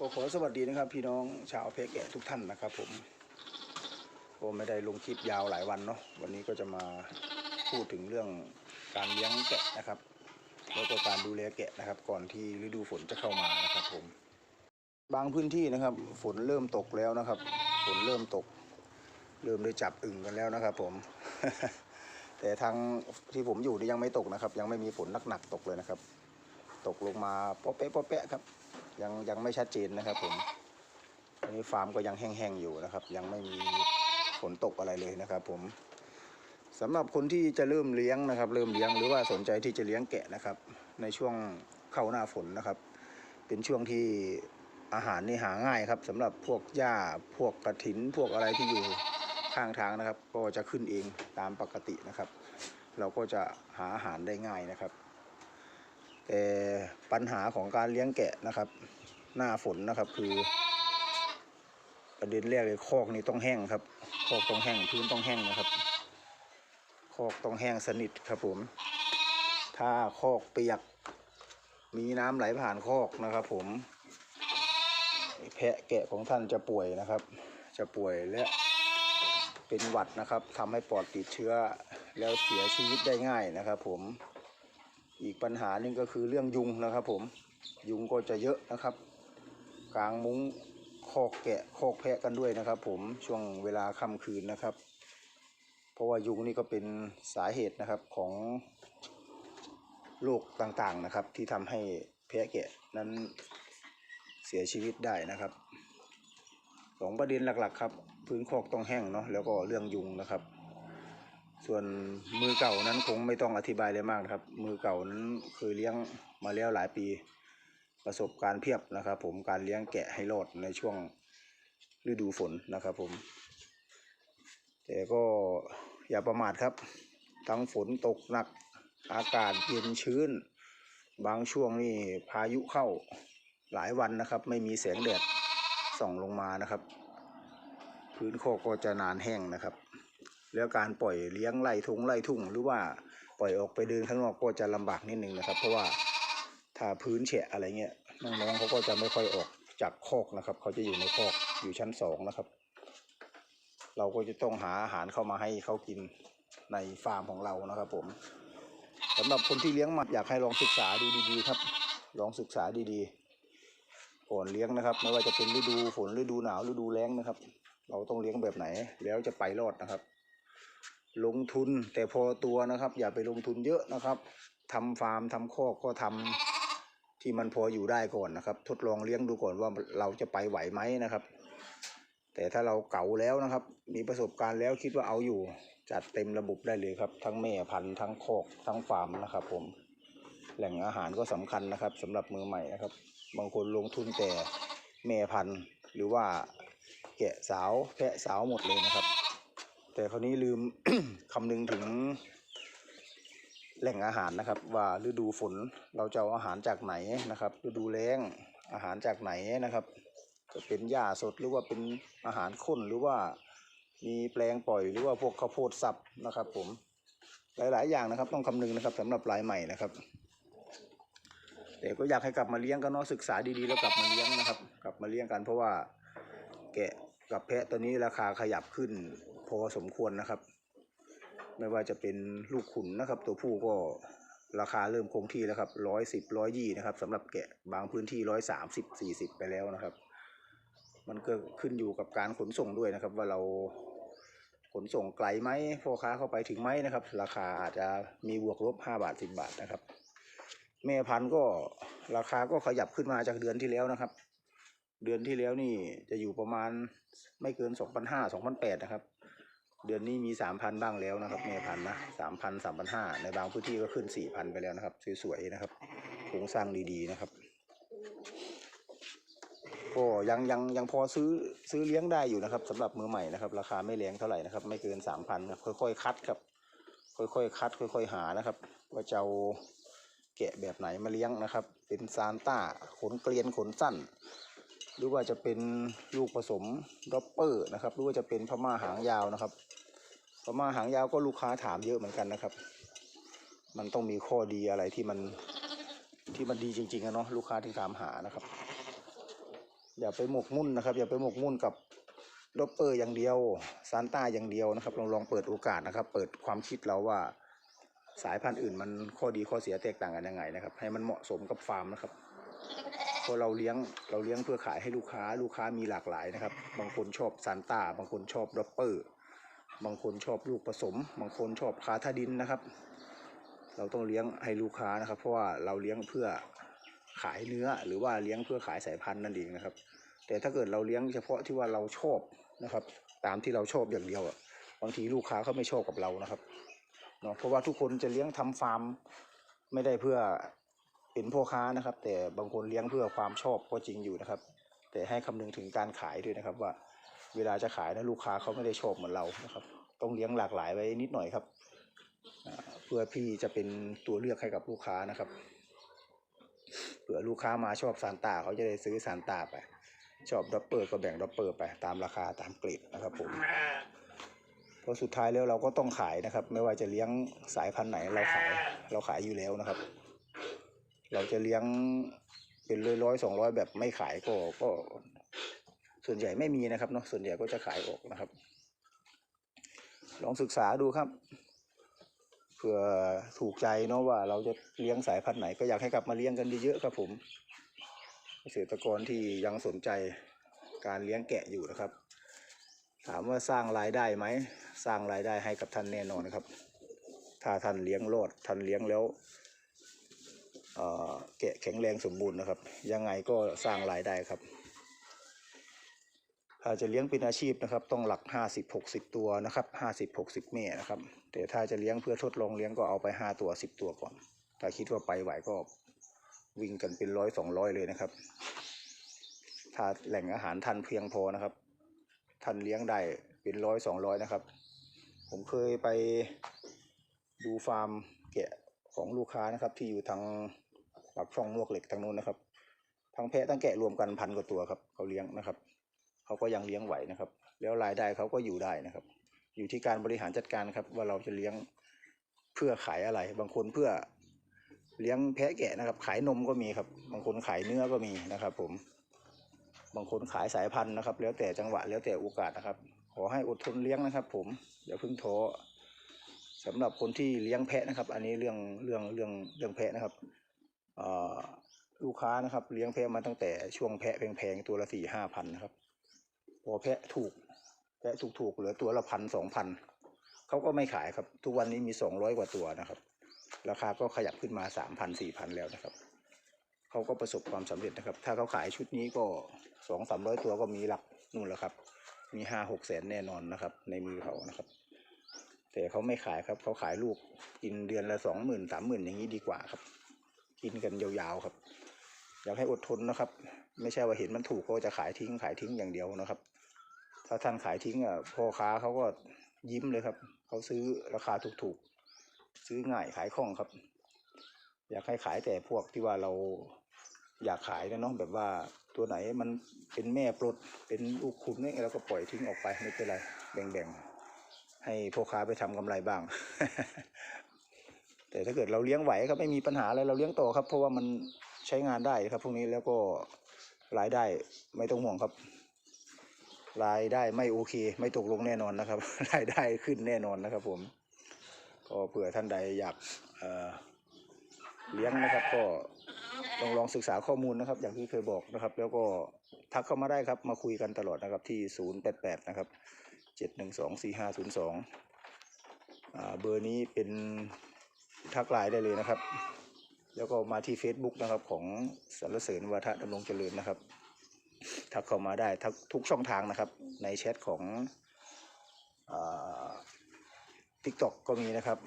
ก็ขอสวัสดีนะครับพี่น้องชาวเพกแกะทุกท่านนะครับผมผมไม่ได้ลงคลิปยาวหลายวันเนาะวันนี้ก็จะมาพูดถึงเรื่องการเลี้ยงแกะนะครับแล้วก็การดูแลแกะนะครับ ก่อนที่ฤดูฝนจะเข้ามานะครับผม บางพื้นที่นะครับ ฝนเริ่มตกแล้วนะครับ ฝนเริ่มตก เริ่มได้จับอึ่งกันแล้วนะครับ ผม แต่ทางที่ผมอยู่นี่ยังไม่ตกนะครับ ยังไม่มีฝนหนักๆตกเลยนะครับ ตกลงมาปาะเป๊ะปาะแปะครับ ยังยังไม่ชัดเจนนะครับผมอันนี้ฟาร์มก็ยังแห้งๆอยู่นะครับ ยังไม่มีฝนตกอะไรเลยนะครับ ผมสำหรับคนที่จะเริ่มเลี้ยงนะครับ เริ่มเลี้ยงหรือว่าสนใจที่จะเลี้ยงแกะนะครับ ในช่วงเข้าหน้าฝนนะครับ เป็นช่วงที่อาหารนี่หาง่ายครับสำหรับพวกหญ้าพวกกระถิน พวกอะไรที่อยู่ข้างทางนะครับ ก็จะขึ้นเองตามปกตินะครับ เราก็จะหาอาหารได้ง่ายนะครับ แต่ปัญหาของการเลี้ยงแกะนะครับ หน้าฝนนะครับ คือ ประเด็นแรกเลยคอกนี่ต้องแห้งครับ คอกต้องแห้งพื้นต้องแห้งนะครับ คอกต้องแห้งสนิทครับผม ถ้าคอกเปียก มีน้ำไหลผ่านคอกนะครับ ผมแพะแกะของท่านจะป่วยนะครับ จะป่วยและเป็นหวัดนะครับทำให้ปอดติดเชื้อแล้วเสียชีวิตได้ง่ายนะครับ ผมอีกปัญหาหนึ่งก็คือเรื่องยุงนะครับ ผมยุงก็จะเยอะนะครับ กลางมุ้งคอกแกะคอกแพะกันด้วยนะครับ ผมช่วงเวลาค่ำคืนนะครับ เพราะว่ายุงนี่ก็เป็นสาเหตุนะครับของโรคต่างๆนะครับ ที่ทำให้แพะแกะนั้นเสียชีวิตได้นะครับสองประเด็นหลักๆครับ พื้นคอกต้องแห้งเนาะแล้วก็เรื่องยุงนะครับ ส่วนมือเก่านั้นคงไม่ต้องอธิบายเลยมากนะครับ มือเก่านั้นเคยเลี้ยงมาแล้วหลายปี ประสบการณ์เพียบนะครับ ผมการเลี้ยงแกะให้รอดในช่วงฤดูฝนนะครับ ผม แต่ก็อย่าประมาทครับ ทั้งฝนตกหนักอากาศเย็นชื้น บางช่วงนี่พายุเข้าหลายวันนะครับ ไม่มีแสงแดดส่องลงมานะครับ พื้นโคอกก็จะนานแห้งนะครับ แล้วการปล่อยเลี้ยงไล่ทุงไล่ทุ่ง หรือว่าปล่อยออกไปเดินข้างนอกก็จะลำบากนิดนึงนะครับ เพราะว่า ถ้าพื้นแฉะอะไรเงี้ยน้องๆเขาก็จะไม่ค่อยออกจากคอกนะครับ เขาจะอยู่ในคอกอยู่ชั้นสองนะครับ เราก็จะต้องหาอาหารเข้ามาให้เขากินในฟาร์มของเรานะครับ ผมสำหรับคนที่เลี้ยงหมัดอยากให้ลองศึกษาดูดีๆครับ ลองศึกษาดีๆก่อนเลี้ยงนะครับ ไม่ว่าจะเป็นฤดูฝนฤดูหนาวฤดูแล้งนะครับ เราต้องเลี้ยงแบบไหน แล้วจะไปรอดนะครับ ลงทุนแต่พอตัวนะครับ อย่าไปลงทุนเยอะนะครับทำฟาร์มทำคอกก็ทำ ที่มันพออยู่ได้ก่อนนะครับ ทดลองเลี้ยงดูก่อนว่าเราจะไปไหวไหมนะครับ แต่ถ้าเราเก่าแล้วนะครับ มีประสบการณ์แล้วคิดว่าเอาอยู่ จัดเต็มระบบได้เลยครับ ทั้งแม่พันธุ์ทั้งคอกทั้งฟาร์มนะครับ ผม แหล่งอาหารก็สำคัญนะครับสำหรับมือใหม่นะครับ บางคนลงทุนแต่แม่พันธุ์หรือว่าแกะสาวแพะสาวหมดเลยนะครับ แต่คราวนี้ลืม คำนึงถึง แหล่งอาหารนะครับ ว่าฤดูฝนเราจะเอาอาหารจากไหนนะครับ ฤดูแล้งอาหารจากไหนนะครับ จะเป็นหญ้าสดหรือว่าเป็นอาหารข้นหรือว่ามีแปลงปล่อยหรือว่าพวกข้าวโพดสับนะครับ ผมหลาย ๆ อย่างนะครับ ต้องคำนึงนะครับสำหรับรายใหม่นะครับแต่ก็อยากให้กลับมาเลี้ยงกันเนาะศึกษาดีๆแล้วกลับมาเลี้ยงนะครับ กลับมาเลี้ยงกันเพราะว่าแกะกับแพะตัวนี้ราคาขยับขึ้นพอสมควรนะครับ ไม่ว่าจะเป็นลูกขุนนะครับ ตัวผู้ก็ราคาเริ่มคงที่แล้วครับร้อยสิบร้อยยี่นะครับสำหรับแกะบางพื้นที่ร้อยสามสิบสี่สิบไปแล้วนะครับ มันก็ขึ้นอยู่กับการขนส่งด้วยนะครับ ว่าเราขนส่งไกลไหมพ่อค้าเข้าไปถึงไหมนะครับ ราคาอาจจะมีบวกลบห้าบาทสิบบาทนะครับ แม่พันธุ์ก็ราคาก็ขยับขึ้นมาจากเดือนที่แล้วนะครับ เดือนที่แล้วนี่จะอยู่ประมาณไม่เกินสองพันห้าสองพันแปดนะครับ เดือนนี้มีสามพันบ้างแล้วนะครับแม่พันนะสามพันสามพันห้าในบางพื้นที่ก็ขึ้นสี่พันไปแล้วนะครับ สวยๆนะครับโครงสร้างดีๆนะครับก็ยังยังยังพอซื้อซื้อเลี้ยงได้อยู่นะครับสำหรับมือใหม่นะครับ ราคาไม่แรงเท่าไหร่นะครับ ไม่เกินสามพันครับค่อยๆคัดครับ ค่อยๆคัด ค่อย ๆหานะครับ ว่าจะเอาแกะแบบไหนมาเลี้ยงนะครับ เป็นซานต้าขนเกลียนขนสั้น หรือว่าจะเป็นลูกผสมด็อปเปอร์นะครับหรือว่าจะเป็นพม่าหางยาวนะครับ พม่าหางยาวก็ลูกค้าถามเยอะเหมือนกันนะครับ มันต้องมีข้อดีอะไรที่มันที่มันดีจริงๆอะเนาะลูกค้าที่ถามหานะครับ อย่าไปหมกมุ่นนะครับ อย่าไปหมกมุ่นกับดอปเปอร์อย่างเดียวซานต้าอย่างเดียวนะครับลองลองเปิดโอกาสนะครับ เปิดความคิดเราว่าสายพันธุ์อื่นมันข้อดีข้อเสียแตกต่างกันยังไงนะครับ ให้มันเหมาะสมกับฟาร์มนะครับเพราะเราเลี้ยงเราเลี้ยงเพื่อขายให้ลูกค้าลูกค้ามีหลากหลายนะครับ บางคนชอบซานต้าบางคนชอบดอปเปอร์ บางคนชอบลูกผสม บางคนชอบคาทาดินนะครับ เราต้องเลี้ยงให้ลูกค้านะครับ เพราะว่าเราเลี้ยงเพื่อขายเนื้อหรือว่าเลี้ยงเพื่อขายสายพันธุ์นั่นเองนะครับ แต่ถ้าเกิดเราเลี้ยงเฉพาะที่ว่าเราชอบนะครับ ตามที่เราชอบอย่างเดียวอะบางทีลูกค้าเขาไม่ชอบกับเรานะครับเนาะเพราะว่าทุกคนจะเลี้ยงทำฟาร์มไม่ได้เพื่อเป็นพ่อค้านะครับ แต่บางคนเลี้ยงเพื่อความชอบก็จริงอยู่นะครับ แต่ให้คำนึงถึงการขายด้วยนะครับว่า เวลาจะขายนะลูกค้าเขาไม่ได้ชอบเหมือนเรานะครับ ต้องเลี้ยงหลากหลายไว้นิดหน่อยครับอ่าเพื่อพี่จะเป็นตัวเลือกให้กับลูกค้านะครับเผื่อลูกค้ามาชอบซานต้าเขาจะได้ซื้อซานต้าไป ชอบดับเบิลก็แบ่งดับเบิลไปตามราคาตามเกรดนะครับผมเพราะสุดท้ายแล้วเราก็ต้องขายนะครับ ไม่ว่าจะเลี้ยงสายพันธุ์ไหนเราขายเราขายอยู่แล้วนะครับ เราจะเลี้ยงเป็นร้อยร้อยสองร้อยแบบไม่ขายก็ก็ ส่วนใหญ่ไม่มีนะครับเนาะส่วนใหญ่ก็จะขายออกนะครับ ลองศึกษาดูครับเผื่อถูกใจเนาะว่าเราจะเลี้ยงสายพันธุ์ไหนก็อยากให้กลับมาเลี้ยงกันเยอะๆครับผมเกษตรกรที่ยังสนใจการเลี้ยงแกะอยู่นะครับ ถามว่าสร้างรายได้ไหมสร้างรายได้ให้กับท่านแน่นอนนะครับ ถ้าท่านเลี้ยงรอดท่านเลี้ยงแล้วแกะแข็งแรงสมบูรณ์นะครับ ยังไงก็สร้างรายได้ครับ จะเลี้ยงเป็นอาชีพนะครับ ต้องหลักห้าสิบหกสิบตัวนะครับห้าสิบหกสิบแม่นะครับ แต่ถ้าจะเลี้ยงเพื่อทดลองเลี้ยงก็เอาไปห้าตัวสิบตัวก่อน ถ้าคิดว่าไปไหวก็วิ่งกันเป็นร้อยสองร้อยเลยนะครับ ถ้าแหล่งอาหารทันเพียงพอนะครับทันเลี้ยงได้เป็นร้อยสองร้อยนะครับ ผมเคยไปดูฟาร์มแกะของลูกค้านะครับ ที่อยู่ทางปากช่องมวกเหล็กทางนู้นนะครับ ทั้งแพะทั้งแกะรวมกันพันกว่าตัวครับเขาเลี้ยงนะครับ เขาก็ยังเลี้ยงไหวนะครับ แล้วรายได้เขาก็อยู่ได้นะครับ อยู่ที่การบริหารจัดการครับ ว่าเราจะเลี้ยงเพื่อขายอะไร บางคนเพื่อเลี้ยงแพะแกะนะครับ ขายนมก็มีครับ บางคนขายเนื้อก็มีนะครับ ผม บางคนขายสายพันธุ์นะครับ แล้วแต่จังหวะแล้วแต่โอกาสนะครับ ขอให้อดทนเลี้ยงนะครับ ผมอย่าเพิ่งท้อสำหรับคนที่เลี้ยงแพะนะครับ อันนี้เรื่องเรื่องเรื่องเรื่องแพะนะครับลูกค้านะครับ เลี้ยงแพะมาตั้งแต่ช่วงแพะแพงๆตัวละสี่ห้าพันนะครับ พอแพะถูก แพะถูกๆเหลือตัวละพันสองพันเขาก็ไม่ขายครับ ทุกวันนี้มีสองร้อยกว่าตัวนะครับ ราคาก็ขยับขึ้นมาสามพันสี่พันแล้วนะครับเขาก็ประสบความสำเร็จนะครับ ถ้าเขาขายชุดนี้ก็สองสามร้อยตัวก็มีหลักนู่นแหละครับ มีห้าหกแสนแน่นอนนะครับ ในมือเขานะครับ แต่เขาไม่ขายครับเขาขายลูกกินเดือนละสองหมื่นสามหมื่นอย่างนี้ดีกว่าครับ กินกันยาวๆครับ อยากให้อดทนนะครับ ไม่ใช่ว่าเห็นมันถูกก็จะขายทิ้งขายทิ้งอย่างเดียวนะครับ ถ้าท่านขายทิ้งอะพ่อค้าเขาก็ยิ้มเลยครับ เขาซื้อราคาถูกๆ ซื้อง่ายขายคล่องครับ อยากให้ขายแต่พวกที่ว่าเราอยากขายนะเนาะแบบว่าตัวไหนมันเป็นแม่ปลดเป็นลูกคุณเนี่ยเราก็ปล่อยทิ้งออกไปไม่เป็นไรแบ่งๆ ให้พ่อค้าไปทำกำไรบ้าง แต่ถ้าเกิดเราเลี้ยงไหวครับไม่มีปัญหาอะไรเราเลี้ยงต่อครับ เพราะว่ามันใช้งานได้ครับพวกนี้แล้วก็รายได้ไม่ต้องห่วงครับ รายได้ไม่โอเค ไม่ตกลงแน่นอนนะครับ รายได้ขึ้นแน่นอนนะครับ ผม ก็เผื่อท่านใดอยากเเลี้ยงนะครับ ก็ลองลองศึกษาข้อมูลนะครับ อย่างที่เคยบอกนะครับ แล้วก็ทักเข้ามาได้ครับ มาคุยกันตลอดนะครับที่ศูนย์แปดแปดนะครับเจ็ดหนึ่งสองสี่ห้าศูนย์สองเบอร์นี้เป็นทักไลน์ได้เลยนะครับ แล้วก็มาที่ Facebook นะครับของสรรเสริญวัฒนดำรงเจริญนะครับ ทักเข้ามาได้ทุกช่องทางนะครับ ในแชทของทิกตอกก็มีนะครับ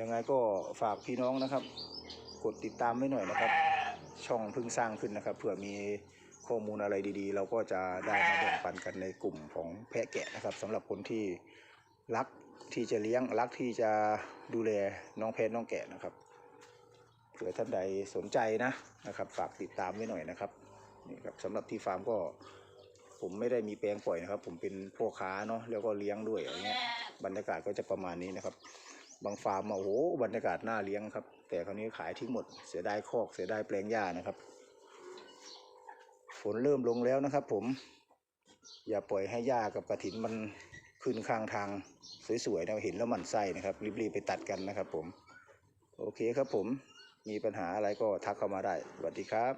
ยังไงก็ฝากพี่น้องนะครับ กดติดตามไว้หน่อยนะครับ ช่องเพิ่งสร้างขึ้นนะครับเผื่อมีข้อมูลอะไรดีๆ เราก็จะได้มาแบ่งปันกันในกลุ่มของแพะแกะนะครับสำหรับคนที่รักที่จะเลี้ยงรักที่จะดูแลน้องแพะน้องแกะนะครับ ผื่อท่านใดสนใจนะนะครับ ฝากติดตามไว้หน่อยนะครับนี่ครับสำหรับที่ฟาร์มก็ ผมไม่ได้มีแปลงปล่อยนะครับ ผมเป็นพ่อค้าเนาะแล้วก็เลี้ยงด้วยอย่างเงี้ยบรรยากาศก็จะประมาณนี้นะครับ บางฟาร์มโอ้โหบรรยากาศน่าเลี้ยงครับ แต่คราวนี้ขายทิ้งหมดเสียดายคอกเสียดายแปลงหญ้านะครับ ฝนเริ่มลงแล้วนะครับ ผม อย่าปล่อยให้หญ้ากับกระถินมันขึ้นข้างทางสวยๆนะเห็นแล้วมันไส้นะครับ รีบๆไปตัดกันนะครับ ผม โอเคครับผม มีปัญหาอะไรก็ทักเข้ามาได้ สวัสดีครับ